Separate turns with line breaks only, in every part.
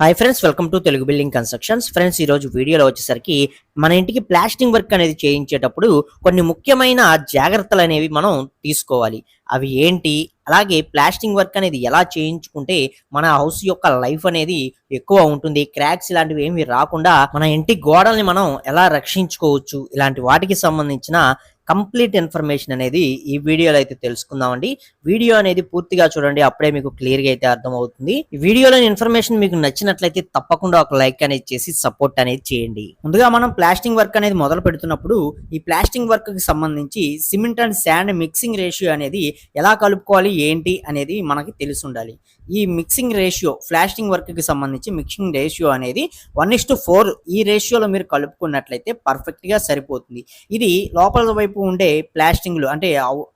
Hi friends welcome to Telugu building constructions friends ఈ రోజు వీడియోలో వచ్చేసరికి మన ఇంటికి ప్లాస్టింగ్ వర్క్ అనేది చేయించేటప్పుడు కొన్ని ముఖ్యమైన జాగ్రత్తలు అనేవి మనం తీసుకోవాలి. అవి ఏంటి? అలాగే ప్లాస్టింగ్ వర్క్ అనేది ఎలా చేయించుకుంటే మన హౌస్ యొక్క లైఫ్ అనేది ఎక్కువ ఉంటుంది? క్రాక్స్ ఇలాంటివి ఏమి రాకుండా మన ఇంటి గోడల్ని మనం ఎలా రక్షించుకోవచ్చు? ఇలాంటి వాటికి సంబంధించిన కంప్లీట్ ఇన్ఫర్మేషన్ అనేది ఈ వీడియోలో అయితే తెలుసుకుందామండి. వీడియో అనేది పూర్తిగా చూడండి అప్పుడే మీకు క్లియర్గా అయితే అర్థమవుతుంది. ఈ వీడియోలోని ఇన్ఫర్మేషన్ మీకు నచ్చినట్లయితే తప్పకుండా ఒక లైక్ అనేది చేసి సపోర్ట్ అనేది చేయండి. ముందుగా మనం ప్లాస్టింగ్ వర్క్ అనేది మొదలు పెడుతున్నప్పుడు ఈ ప్లాస్టింగ్ వర్క్కి సంబంధించి cement and sand mixing ratio అనేది ఎలా కలుపుకోవాలి ఏంటి అనేది మనకి తెలిసి ఉండాలి. ఈ మిక్సింగ్ రేషియో ప్లాస్టింగ్ వర్క్కి సంబంధించి మిక్సింగ్ రేషియో అనేది వన్ ఇస్ టు ఫోర్ ఈ రేషియోలో మీరు కలుపుకున్నట్లయితే పర్ఫెక్ట్గా సరిపోతుంది. ఇది లోపల వైపు ఉండే ప్లాస్టింగ్లు అంటే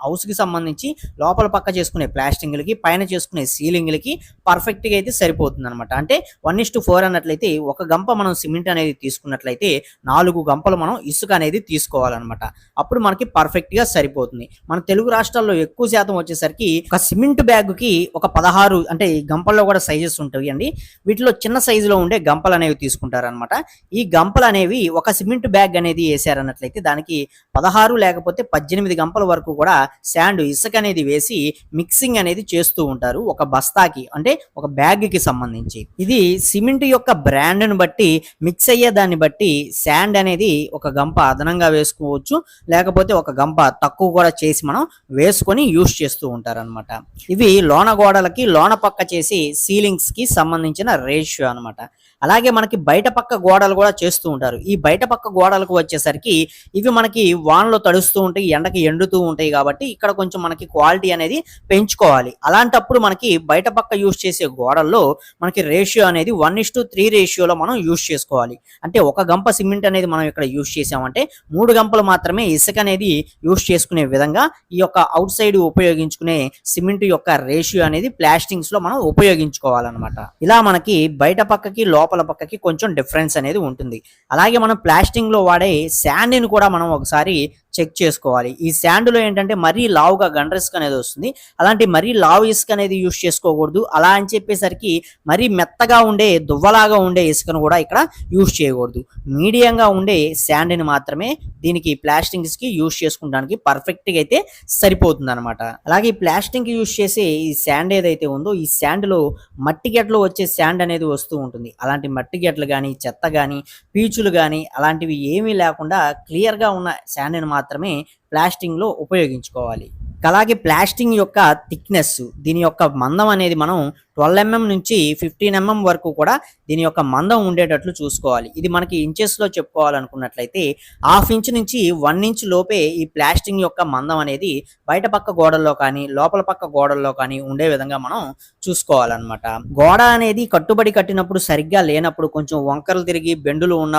హౌస్కి సంబంధించి లోపల పక్క చేసుకునే ప్లాస్టింగ్లకి పైన చేసుకునే సీలింగ్లకి పర్ఫెక్ట్గా అయితే సరిపోతుంది అనమాట అంటే వన్ ఇస్ టు ఫోర్ అన్నట్లయితే ఒక గంప మనం సిమెంట్ అనేది తీసుకున్నట్లయితే నాలుగు గంపలు మనం ఇసుక అనేది తీసుకోవాలన్నమాట. అప్పుడు మనకి పర్ఫెక్ట్గా సరిపోతుంది. మన తెలుగు రాష్ట్రాల్లో ఎక్కువ శాతం వచ్చేసరికి ఒక సిమెంట్ బ్యాగ్కి ఒక పదహారు అంటే ఈ గంపల్లో కూడా సైజెస్ ఉంటాయి అండి. వీటిలో చిన్న సైజులో ఉండే గంపలు అనేవి తీసుకుంటారనమాట ఈ గంపలు అనేవి ఒక సిమెంట్ బ్యాగ్ అనేది వేసారన్నట్లయితే దానికి పదహారు లేకపోతే పద్దెనిమిది గంపల వరకు కూడా శాండ్ ఇసుక అనేది వేసి మిక్సింగ్ అనేది చేస్తూ ఉంటారు ఒక బస్తాకి అంటే ఒక బ్యాగ్కి సంబంధించి. ఇది సిమెంట్ యొక్క బ్రాండ్ను బట్టి మిక్స్ అయ్యే దాన్ని బట్టి శాండ్ అనేది ఒక గంప అదనంగా వేసుకోవచ్చు. లేకపోతే ఒక గంప తక్కువ కూడా చేసి మనం వేసుకొని యూస్ చేస్తూ ఉంటారనమాట ఇవి లోన గోడలకి లోన పక్క చేసి సీలింగ్స్కి సంబంధించిన రేషియో అన్నమాట. అలాగే మనకి బయట పక్క గోడలు కూడా చేస్తూ ఉంటారు. ఈ బయట పక్క గోడలకు వచ్చేసరికి ఇవి మనకి వానలో తడుస్తూ ఉంటాయి ఎండకి ఎండుతూ ఉంటాయి కాబట్టి ఇక్కడ కొంచెం మనకి క్వాలిటీ అనేది పెంచుకోవాలి. అలాంటప్పుడు మనకి బయట పక్క యూస్ చేసే గోడల్లో మనకి రేషియో అనేది వన్ ఇస్ టు త్రీ రేషియోలో మనం యూస్ చేసుకోవాలి. అంటే ఒక గంప సిమెంట్ అనేది మనం ఇక్కడ యూస్ చేసామంటే మూడు గంపలు మాత్రమే ఇసుక అనేది యూస్ చేసుకునే విధంగా ఈ యొక్క అవుట్ సైడ్ ఉపయోగించుకునే సిమెంట్ యొక్క రేషియో అనేది ప్లాస్టింగ్స్లో మనం ఉపయోగించుకోవాలన్నమాట. ఇలా మనకి బయట పక్కకి లోపల పక్కకి కొంచెం డిఫరెన్స్ అనేది ఉంటుంది. అలాగే మనం ప్లాస్టింగ్లో వాడే శాండ్ని కూడా మనం ఒకసారి చెక్ చేసుకోవాలి. ఈ శాండ్లో ఏంటంటే మరీ లావుగా గండ్ర ఇసుక అనేది వస్తుంది. అలాంటి మరీ లావు ఇసుక అనేది యూస్ చేసుకోకూడదు. అలా అని చెప్పేసరికి మరీ మెత్తగా ఉండే దువ్వలాగా ఉండే ఇసుకను కూడా ఇక్కడ యూస్ చేయకూడదు. మీడియంగా ఉండే శాండ్ని మాత్రమే దీనికి ప్లాస్టింగ్స్కి యూస్ చేసుకోవడానికి పర్ఫెక్ట్గా అయితే సరిపోతుంది అనమాట అలాగే ఈ ప్లాస్టింగ్ యూస్ చేసే ఈ శాండ్ ఏదైతే ఉందో ఈ శాండ్లో మట్టి గెట్లో వచ్చే శాండ్ అనేది వస్తూ ఉంటుంది. అలాంటి మట్టి గెట్లు కానీ చెత్త కానీ పీచులు కానీ అలాంటివి ఏమీ లేకుండా క్లియర్గా ఉన్న శాండ్ని మాత్రమే ప్లాస్టింగ్లో ఉపయోగించుకోవాలి. అలాగే ప్లాస్టింగ్ యొక్క థిక్నెస్ దీని యొక్క మందం అనేది మనం ట్వెల్వ్ ఎంఎం నుంచి ఫిఫ్టీన్ ఎంఎం వరకు కూడా దీని యొక్క మందం ఉండేటట్లు చూసుకోవాలి. ఇది మనకి ఇంచెస్లో చెప్పుకోవాలనుకున్నట్లయితే హాఫ్ ఇంచ్ నుంచి వన్ ఇంచ్ లోపే ఈ ప్లాస్టింగ్ యొక్క మందం అనేది బయట పక్క గోడల్లో కానీ లోపల పక్క గోడల్లో కానీ ఉండే విధంగా మనం చూసుకోవాలన్నమాట. గోడ అనేది కట్టుబడి కట్టినప్పుడు సరిగ్గా లేనప్పుడు కొంచెం వంకరలు తిరిగి బెండులు ఉన్న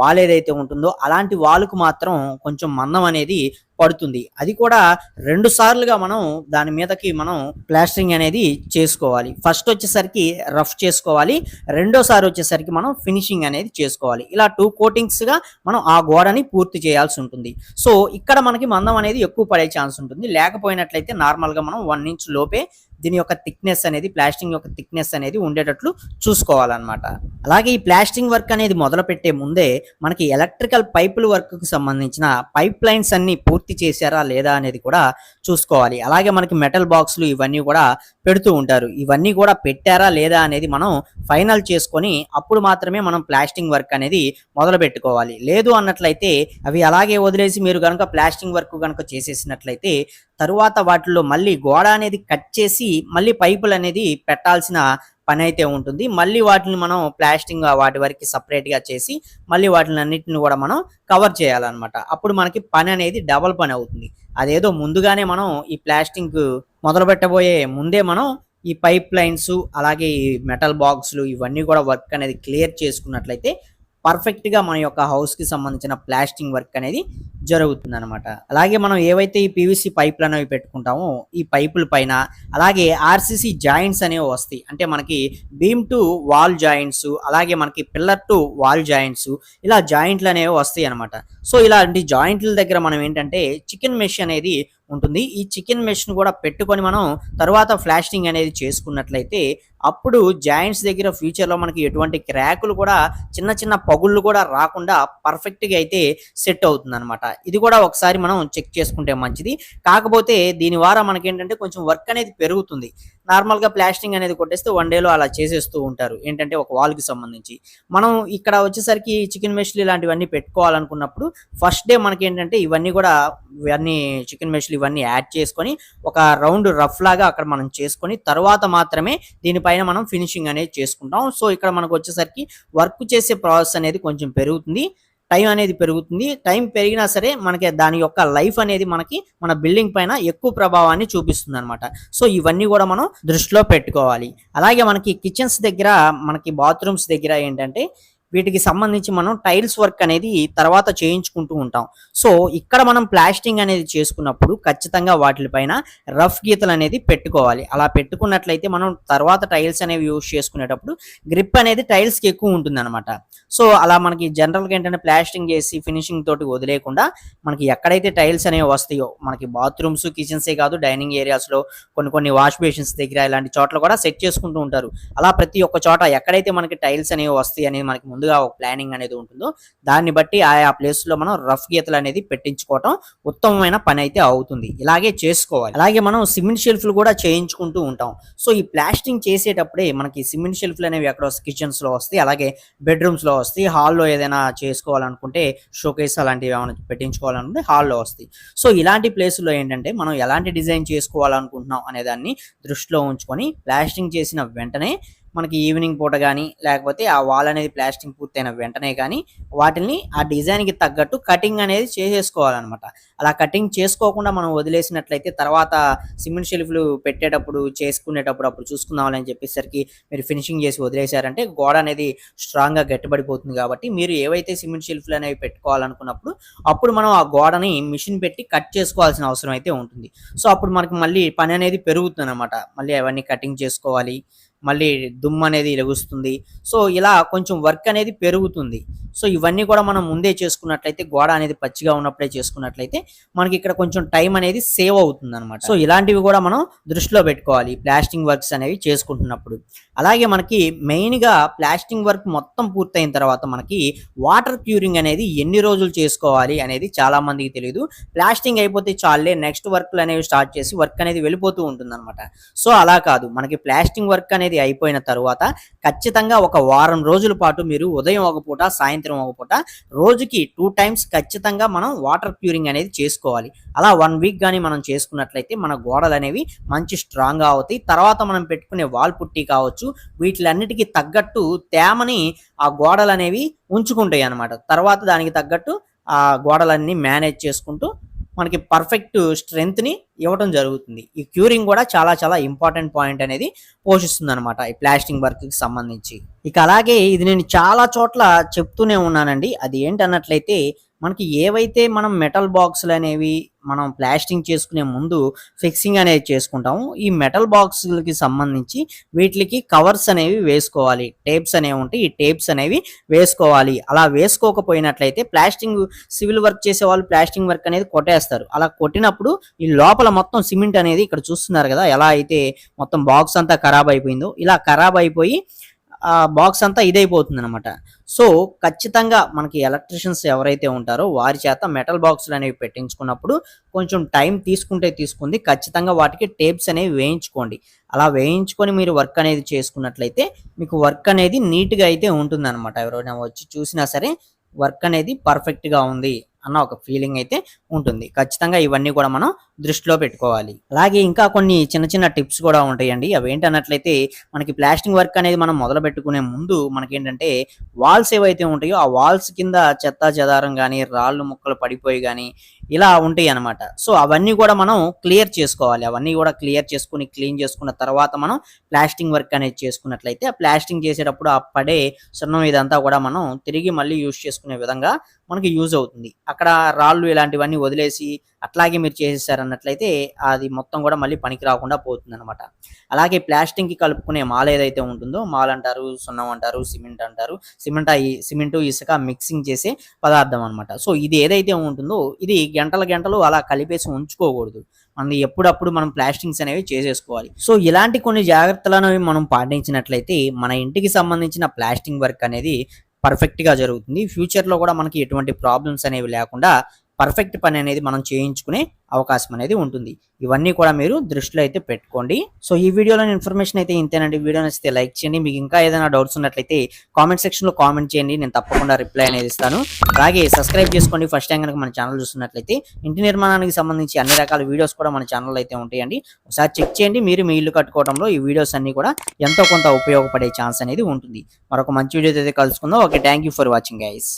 వాల్ ఏదైతే ఉంటుందో అలాంటి వాలుకు మాత్రం కొంచెం మందం అనేది పడుతుంది. అది కూడా రెండు సార్లుగా మనం దాని మీదకి మనం ప్లాస్టరింగ్ అనేది చేసుకోవాలి. ఫస్ట్ వచ్చేసరికి రఫ్ చేసుకోవాలి. రెండోసారి వచ్చేసరికి మనం ఫినిషింగ్ అనేది చేసుకోవాలి. ఇలా టూ కోటింగ్స్గా మనం ఆ గోడని పూర్తి చేయాల్సి ఉంటుంది. సో ఇక్కడ మనకి మందం అనేది ఎక్కువ పడే ఛాన్స్ ఉంటుంది. లేకపోయినట్లయితే నార్మల్గా మనం వన్ ఇంచ్ లోపే దీని యొక్క థిక్నెస్ అనేది ప్లాస్టింగ్ యొక్క థిక్నెస్ అనేది ఉండేటట్లు చూసుకోవాలన్నమాట. అలాగే ఈ ప్లాస్టింగ్ వర్క్ అనేది మొదలు పెట్టే ముందే మనకి ఎలక్ట్రికల్ పైపుల వర్క్కి సంబంధించిన పైప్ లైన్స్ అన్ని పూర్తి చేశారా లేదా అనేది కూడా చూసుకోవాలి. అలాగే మనకి మెటల్ బాక్సులు ఇవన్నీ కూడా పెడుతూ ఉంటారు. ఇవన్నీ కూడా పెట్టారా లేదా అనేది మనం ఫైనల్ చేసుకొని అప్పుడు మాత్రమే మనం ప్లాస్టింగ్ వర్క్ అనేది మొదలు పెట్టుకోవాలి లేదు అన్నట్లయితే అవి అలాగే వదిలేసి మీరు కనుక ప్లాస్టింగ్ వర్క్ కనుక చేసేసినట్లయితే తరువాత వాటిలో మళ్ళీ గోడ అనేది కట్ చేసి మళ్ళీ పైపులు అనేది పెట్టాల్సిన పని అయితే ఉంటుంది. మళ్ళీ వాటిని మనం ప్లాస్టింగ్ వాటి వరకు సపరేట్గా చేసి మళ్ళీ వాటిని అన్నిటిని కూడా మనం కవర్ చేయాలన్నమాట. అప్పుడు మనకి పని అనేది డబల్ పని అవుతుంది. అదేదో ముందుగానే మనం ఈ ప్లాస్టింగ్ మొదలు పెట్టబోయే ముందే మనం ఈ పైప్ లైన్స్ అలాగే ఈ మెటల్ బాక్సులు ఇవన్నీ కూడా వర్క్ అనేది క్లియర్ చేసుకున్నట్లయితే పర్ఫెక్ట్గా మన యొక్క హౌస్కి సంబంధించిన ప్లాస్టింగ్ వర్క్ అనేది జరుగుతుంది అనమాట అలాగే మనం ఏవైతే ఈ పీవీసీ పైపులు అనేవి పెట్టుకుంటామో ఈ పైపుల పైన అలాగే ఆర్సీసీ జాయింట్స్ అనేవి వస్తాయి. అంటే మనకి బీమ్ టు వాల్ జాయింట్స్ అలాగే మనకి పిల్లర్ టు వాల్ జాయింట్స్ ఇలా జాయింట్లు అనేవి వస్తాయి అనమాట సో ఇలాంటి జాయింట్ల దగ్గర మనం ఏంటంటే చికెన్ మెష్ అనేది ఉంటుంది. ఈ చికెన్ మెష్ను కూడా పెట్టుకొని మనం తర్వాత ఫ్లాస్టింగ్ అనేది చేసుకున్నట్లయితే అప్పుడు జాయింట్స్ దగ్గర ఫ్యూచర్లో మనకి ఎటువంటి క్రాకులు కూడా చిన్న చిన్న పగుళ్ళు కూడా రాకుండా పర్ఫెక్ట్గా అయితే సెట్ అవుతుంది అనమాట ఇది కూడా ఒకసారి మనం చెక్ చేసుకుంటే మంచిది. కాకపోతే దీని ద్వారా మనకి ఏంటంటే కొంచెం వర్క్ అనేది పెరుగుతుంది. నార్మల్గా ప్లాస్టింగ్ అనేది కొట్టేస్తే వన్ డేలో అలా చేసేస్తూ ఉంటారు. ఏంటంటే ఒక వాల్కి సంబంధించి. మనం ఇక్కడ వచ్చేసరికి చికెన్ మెషిల్ ఇలాంటివన్నీ పెట్టుకోవాలనుకున్నప్పుడు ఫస్ట్ డే మనకి ఏంటంటే ఇవన్నీ కూడా ఇవన్నీ చికెన్ మెషిల్ ఇవన్నీ యాడ్ చేసుకొని ఒక రౌండ్ రఫ్ లాగా అక్కడ మనం చేసుకొని తర్వాత మాత్రమే దీనిపై పైన మనం ఫినిషింగ్ అనేది చేసుకుంటాం. సో ఇక్కడ మనకు వచ్చేసరికి వర్క్ చేసే ప్రాసెస్ అనేది కొంచెం పెరుగుతుంది. టైం అనేది పెరుగుతుంది. టైం పెరిగినా సరే మనకి దాని యొక్క లైఫ్ అనేది మనకి మన బిల్డింగ్ పైన ఎక్కువ ప్రభావాన్ని చూపిస్తుంది అనమాట సో ఇవన్నీ కూడా మనం దృష్టిలో పెట్టుకోవాలి. అలాగే మనకి కిచెన్స్ దగ్గర మనకి బాత్రూమ్స్ దగ్గర ఏంటంటే వీటికి సంబంధించి మనం టైల్స్ వర్క్ అనేది తర్వాత చేయించుకుంటూ ఉంటాం. సో ఇక్కడ మనం ప్లాస్టింగ్ అనేది చేసుకున్నప్పుడు ఖచ్చితంగా వాటిపైన రఫ్ గీతలు అనేది పెట్టుకోవాలి. అలా పెట్టుకున్నట్లయితే మనం తర్వాత టైల్స్ అనేవి యూజ్ చేసుకునేటప్పుడు గ్రిప్ అనేది టైల్స్కి ఎక్కువ ఉంటుందన్నమాట. సో అలా మనకి జనరల్గా ఏంటంటే ప్లాస్టింగ్ చేసి ఫినిషింగ్ తోటి వదిలేకుండా మనకి ఎక్కడైతే టైల్స్ అనేవి వస్తాయో మనకి బాత్రూమ్స్ కిచెన్సే కాదు డైనింగ్ ఏరియాస్లో కొన్ని కొన్ని వాష్ బేషన్స్ దగ్గర ఇలాంటి చోట్ల కూడా సెట్ చేసుకుంటూ ఉంటారు. అలా ప్రతి ఒక్క చోట ఎక్కడైతే మనకి టైల్స్ అనేవి వస్తాయి అనేది మనకి ముందుగా ఒక ప్లానింగ్ అనేది ఉంటుందో దాన్ని బట్టి ఆయా ప్లేస్లో మనం రఫ్ గీతలు అనేది పెట్టించుకోవటం ఉత్తమమైన పని అయితే అవుతుంది. ఇలాగే చేసుకోవాలి. అలాగే మనం సిమెంట్ షెల్ఫ్లు కూడా చేయించుకుంటూ ఉంటాం. సో ఈ ప్లాస్టింగ్ చేసేటప్పుడే మనకి సిమెంట్ షెల్ఫ్లు అనేవి ఎక్కడో కిచెన్స్లో వస్తాయి అలాగే బెడ్రూమ్స్లో వస్తాయి హాల్లో ఏదైనా చేసుకోవాలనుకుంటే షోకేస్ అలాంటివి ఏమైనా పెట్టించుకోవాలనుకుంటే హాల్లో వస్తాయి. సో ఇలాంటి ప్లేస్లో ఏంటంటే మనం ఎలాంటి డిజైన్ చేసుకోవాలనుకుంటున్నాం అనే దాన్ని దృష్టిలో ఉంచుకొని ప్లాస్టింగ్ చేసిన వెంటనే మనకి ఈవినింగ్ పూట కానీ లేకపోతే ఆ వాల్ అనేది ప్లాస్టింగ్ పూర్తయిన వెంటనే కానీ వాటిని ఆ డిజైన్కి తగ్గట్టు కటింగ్ అనేది చేసేసుకోవాలన్నమాట. అలా కటింగ్ చేసుకోకుండా మనం వదిలేసినట్లయితే తర్వాత సిమెంట్ షెల్ఫ్లు పెట్టేటప్పుడు చేసుకునేటప్పుడు అప్పుడు చూసుకుందామని చెప్పేసరికి మీరు ఫినిషింగ్ చేసి వదిలేశారంటే గోడ అనేది స్ట్రాంగ్గా గట్టిపడిపోతుంది కాబట్టి మీరు ఏవైతే సిమెంట్ షెల్ఫ్లు అనేవి పెట్టుకోవాలనుకున్నప్పుడు అప్పుడు మనం ఆ గోడని మిషన్ పెట్టి కట్ చేసుకోవాల్సిన అవసరం అయితే ఉంటుంది. సో అప్పుడు మనకి మళ్ళీ పని అనేది పెరుగుతుంది అనమాట మళ్ళీ అవన్నీ కటింగ్ చేసుకోవాలి. మళ్ళీ దుమ్ము అనేది లెగుస్తుంది. సో ఇలా కొంచెం వర్క్ అనేది పెరుగుతుంది. సో ఇవన్నీ కూడా మనం ముందే చేసుకున్నట్లయితే గోడ అనేది పచ్చిగా ఉన్నప్పుడే చేసుకున్నట్లయితే మనకి ఇక్కడ కొంచెం టైం అనేది సేవ్ అవుతుంది అనమాట సో ఇలాంటివి కూడా మనం దృష్టిలో పెట్టుకోవాలి ప్లాస్టింగ్ వర్క్స్ అనేవి చేసుకుంటున్నప్పుడు. అలాగే మనకి మెయిన్గా ప్లాస్టింగ్ వర్క్ మొత్తం పూర్తయిన తర్వాత మనకి వాటర్ క్యూరింగ్ అనేది ఎన్ని రోజులు చేసుకోవాలి అనేది చాలా మందికి తెలియదు ప్లాస్టింగ్ అయిపోతే చాలే నెక్స్ట్ వర్క్లు అనేవి స్టార్ట్ చేసి వర్క్ అనేది వెళ్ళిపోతూ ఉంటుంది సో అలా కాదు మనకి ప్లాస్టింగ్ వర్క్ అనేది అయిపోయిన తర్వాత ఖచ్చితంగా ఒక వారం రోజుల పాటు మీరు ఉదయం ఒక పూట సాయంత్రం ఒక పూట రోజుకి టూ టైమ్స్ ఖచ్చితంగా మనం వాటర్ క్యూరింగ్ అనేది చేసుకోవాలి. అలా వన్ వీక్ కానీ మనం చేసుకున్నట్లయితే మన గోడలు అనేవి మంచి స్ట్రాంగ్ అవుతాయి. తర్వాత మనం పెట్టుకునే వాల్ పుట్టి కావచ్చు వీటిలన్నిటికీ తగ్గట్టు తేమని ఆ గోడలు అనేవి ఉంచుకుంటాయి అన్నమాట. తర్వాత దానికి తగ్గట్టు ఆ గోడలన్నీ మేనేజ్ చేసుకుంటూ మనకి పర్ఫెక్ట్ స్ట్రెంత్ని ఇవ్వడం జరుగుతుంది. ఈ క్యూరింగ్ కూడా చాలా చాలా ఇంపార్టెంట్ పాయింట్ అనేది పోషిస్తుంది అనమాట ఈ ప్లాస్టింగ్ వర్క్కి సంబంధించి. ఇక అలాగే ఇది నేను చాలా చోట్ల చెప్తూనే ఉన్నానండి. అది ఏంటన్నట్లయితే మనకి ఏవైతే మనం మెటల్ బాక్సులు అనేవి మనం ప్లాస్టింగ్ చేసుకునే ముందు ఫిక్సింగ్ అనేది చేసుకుంటాము ఈ మెటల్ బాక్సులకి సంబంధించి వీటికి కవర్స్ అనేవి వేసుకోవాలి. టేప్స్ అనేవి ఉంటాయి ఈ టేప్స్ అనేవి వేసుకోవాలి. అలా వేసుకోకపోయినట్లయితే ప్లాస్టింగ్ సివిల్ వర్క్ చేసే వాళ్ళు ప్లాస్టింగ్ వర్క్ అనేది కొట్టేస్తారు. అలా కొట్టినప్పుడు ఈ లోపల మొత్తం సిమెంట్ అనేది ఇక్కడ చూస్తున్నారు కదా ఎలా అయితే మొత్తం బాక్స్ అంతా ఖరాబ్ అయిపోయిందో ఇలా ఖరాబ్ అయిపోయి బాక్స్ అంతా ఇదైపోతుంది అనమాట సో ఖచ్చితంగా మనకి ఎలక్ట్రిషియన్స్ ఎవరైతే ఉంటారో వారి చేత మెటల్ బాక్సులు అనేవి పెట్టించుకున్నప్పుడు కొంచెం టైం తీసుకుంటే తీసుకుంది. ఖచ్చితంగా వాటికి టేప్స్ అనేవి వేయించుకోండి. అలా వేయించుకొని మీరు వర్క్ అనేది చేసుకున్నట్లయితే మీకు వర్క్ అనేది నీట్గా అయితే ఉంటుంది అనమాట ఎవరైనా వచ్చి చూసినా సరే వర్క్ అనేది పర్ఫెక్ట్గా ఉంది. అన్న ఒక ఫీలింగ్ అయితే ఉంటుంది. ఖచ్చితంగా ఇవన్నీ కూడా మనం దృష్టిలో పెట్టుకోవాలి. అలాగే ఇంకా కొన్ని చిన్న చిన్న టిప్స్ కూడా ఉంటాయండి. అవి ఏంటన్నట్లయితే మనకి ప్లాస్టింగ్ వర్క్ అనేది మనం మొదలు పెట్టుకునే ముందు మనకి ఏంటంటే వాల్స్ ఏవైతే ఉంటాయో ఆ వాల్స్ కింద చెత్త చెదారం కానీ రాళ్ళు ముక్కలు పడిపోయి కానీ ఇలా ఉంటాయి అన్నమాట. సో అవన్నీ కూడా మనం క్లియర్ చేసుకోవాలి. అవన్నీ కూడా క్లియర్ చేసుకుని క్లీన్ చేసుకున్న తర్వాత మనం ప్లాస్టింగ్ వర్క్ అనేది చేసుకున్నట్లయితే ఆ ప్లాస్టింగ్ చేసేటప్పుడు ఆ పడే సున్నం ఇదంతా కూడా మనం తిరిగి మళ్ళీ యూజ్ చేసుకునే విధంగా మనకి యూజ్ అవుతుంది. అక్కడ రాళ్ళు ఇలాంటివన్నీ వదిలేసి అట్లాగే మీరు చేసేసారన్నట్లయితే అది మొత్తం కూడా మళ్ళీ పనికి రాకుండా పోతుంది అనమాట అలాగే ప్లాస్టింగ్కి కలుపుకునే మాల ఏదైతే ఉంటుందో మాల్ అంటారు సున్నం అంటారు సిమెంట్ అంటారు సిమెంట్ సిమెంట్ ఇసుక మిక్సింగ్ చేసే పదార్థం అనమాట సో ఇది ఏదైతే ఉంటుందో ఇది గంటల గంటలు అలా కలిపేసి ఉంచుకోకూడదు. మనం ఎప్పుడప్పుడు మనం ప్లాస్టింగ్స్ అనేవి చేసేసుకోవాలి. సో ఇలాంటి కొన్ని జాగ్రత్తలను మనం పాటించినట్లయితే మన ఇంటికి సంబంధించిన ప్లాస్టింగ్ వర్క్ అనేది పర్ఫెక్ట్గా జరుగుతుంది. ఫ్యూచర్లో కూడా మనకి ఎటువంటి ప్రాబ్లమ్స్ అనేవి లేకుండా పర్ఫెక్ట్ పని అనేది మనం చేయించుకునే అవకాశం అనేది ఉంటుంది. ఇవన్నీ కూడా మీరు దృష్టిలో అయితే పెట్టుకోండి. సో ఈ వీడియోలో ఇన్ఫర్మేషన్ అయితే ఇంతేనండి. వీడియో నచ్చితే లైక్ చేయండి. మీకు ఇంకా ఏదైనా డౌట్స్ ఉన్నట్లయితే కామెంట్ సెక్షన్లో కామెంట్ చేయండి. నేను తప్పకుండా రిప్లై అనేది ఇస్తాను. అలాగే సబ్స్క్రైబ్ చేసుకోండి. ఫస్ట్ టైం కనుక మన ఛానల్ చూస్తున్నట్లయితే ఇంటి నిర్మాణానికి సంబంధించి అన్ని రకాల వీడియోస్ కూడా మన ఛానల్ అయితే ఉంటాయండి. ఒకసారి చెక్ చేయండి. మీరు మీ ఇల్లు కట్టుకోవడంలో ఈ వీడియోస్ అన్ని కూడా ఎంతో కొంత ఉపయోగపడే ఛాన్స్ అనేది ఉంటుంది. మరొక మంచి వీడియో అయితే కలుసుకుందాం. Okay thank you for watching guys.